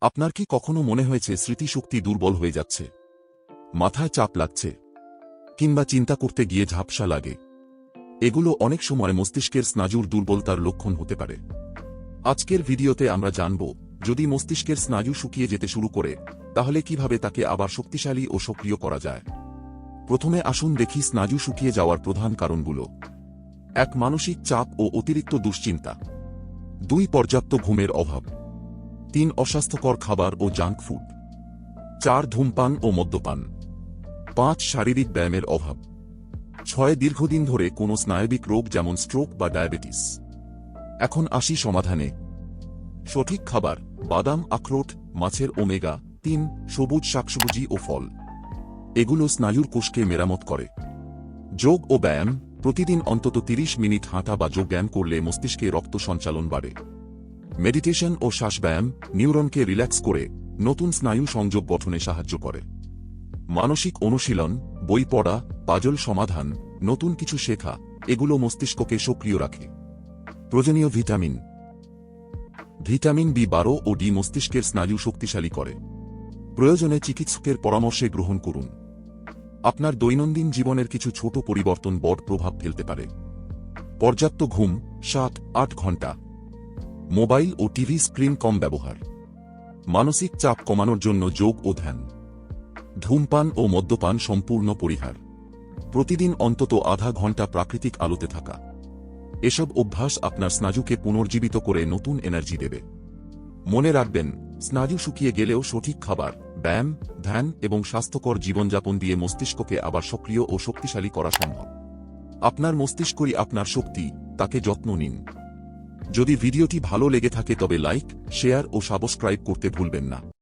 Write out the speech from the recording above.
আপনার কি কখনো মনে হয়েছে স্মৃতিশক্তি দুর্বল হয়ে যাচ্ছে? মাথায় চাপ লাগছে। কিংবা চিন্তা করতে গিয়ে ঝাপসা লাগে। এগুলো অনেক সময় মস্তিষ্কের স্নায়ুর দুর্বলতার লক্ষণ হতে পারে। আজকের ভিডিওতে আমরা জানব, যদি মস্তিষ্কের স্নায়ু শুকিয়ে যেতে শুরু করে, তাহলে কীভাবে তাকে আবার শক্তিশালী ও সক্রিয় করা যায়? প্রথমে আসুন দেখি স্নায়ু শুকিয়ে যাওয়ার প্রধান কারণগুলো। এক, মানসিক চাপ ও অতিরিক্ত দুশ্চিন্তা। দুই, পর্যাপ্ত ঘুমের অভাব। তিন অস্বাস্থ্যকর খাবার ও জাঙ্ক ফুড। চার ধূমপান ও মদ্যপান। পাঁচ শারীরিক ব্যায়ামের অভাব। ছয় দীর্ঘদিন ধরে কোনো স্নায়বিক রোগ যেমন স্ট্রোক বা ডায়াবেটিস। এখন আসি সমাধানে। সঠিক খাবার, বাদাম, আখরোট, মাছের ওমেগা তিন, সবুজ শাকসবজি ও ফল। এগুলো স্নায়ুর কোষকে মেরামত করে। যোগ ও ব্যায়াম, প্রতিদিন অন্তত 30 মিনিট হাঁটা বা যোগ ব্যায়াম করলে মস্তিষ্কে রক্ত সঞ্চালন বাড়ে। মেডিটেশন ও শ্বাসব্যায়াম নিউরনকে রিল্যাক্স করে নতুন স্নায়ু সংযোগ গঠনে সাহায্য করে। মানসিক অনুশীলন, বই পড়া, পাজল সমাধান, নতুন কিছু শেখা, এগুলো মস্তিষ্ককে সক্রিয় রাখে। প্রয়োজনীয় ভিটামিন। ভিটামিন বি বারো ও ডি মস্তিষ্কের স্নায়ু শক্তিশালী করে। প্রয়োজনে চিকিৎসকের পরামর্শে গ্রহণ করুন। আপনার দৈনন্দিন জীবনের কিছু ছোট পরিবর্তন বড় প্রভাব ফেলতে পারে। পর্যাপ্ত ঘুম, সাত, আট ঘণ্টা। মোবাইল ও টিভি স্ক্রিন কম ব্যবহার। মানসিক চাপ কমানোর জন্য যোগ ও ধ্যান। ধূমপান ও মদ্যপান সম্পূর্ণ পরিহার। প্রতিদিন অন্তত আধা ঘণ্টা প্রাকৃতিক আলোতে থাকা। এসব অভ্যাস আপনার স্নায়ুকে পুনর্জীবিত করে নতুন এনার্জি দেবে। মনে রাখবেন, স্নায়ু শুকিয়ে গেলেও সঠিক খাবার, ব্যায়াম, ধ্যান এবং স্বাস্থ্যকর জীবনযাপন দিয়ে মস্তিষ্ককে আবার সক্রিয় ও শক্তিশালী করা সম্ভব। আপনার মস্তিষ্কই আপনার শক্তি, তাকে যত্ন নিন। যদি ভিডিওটি ভালো লেগে থাকে তবে লাইক শেয়ার ও সাবস্ক্রাইব করতে ভুলবেন না।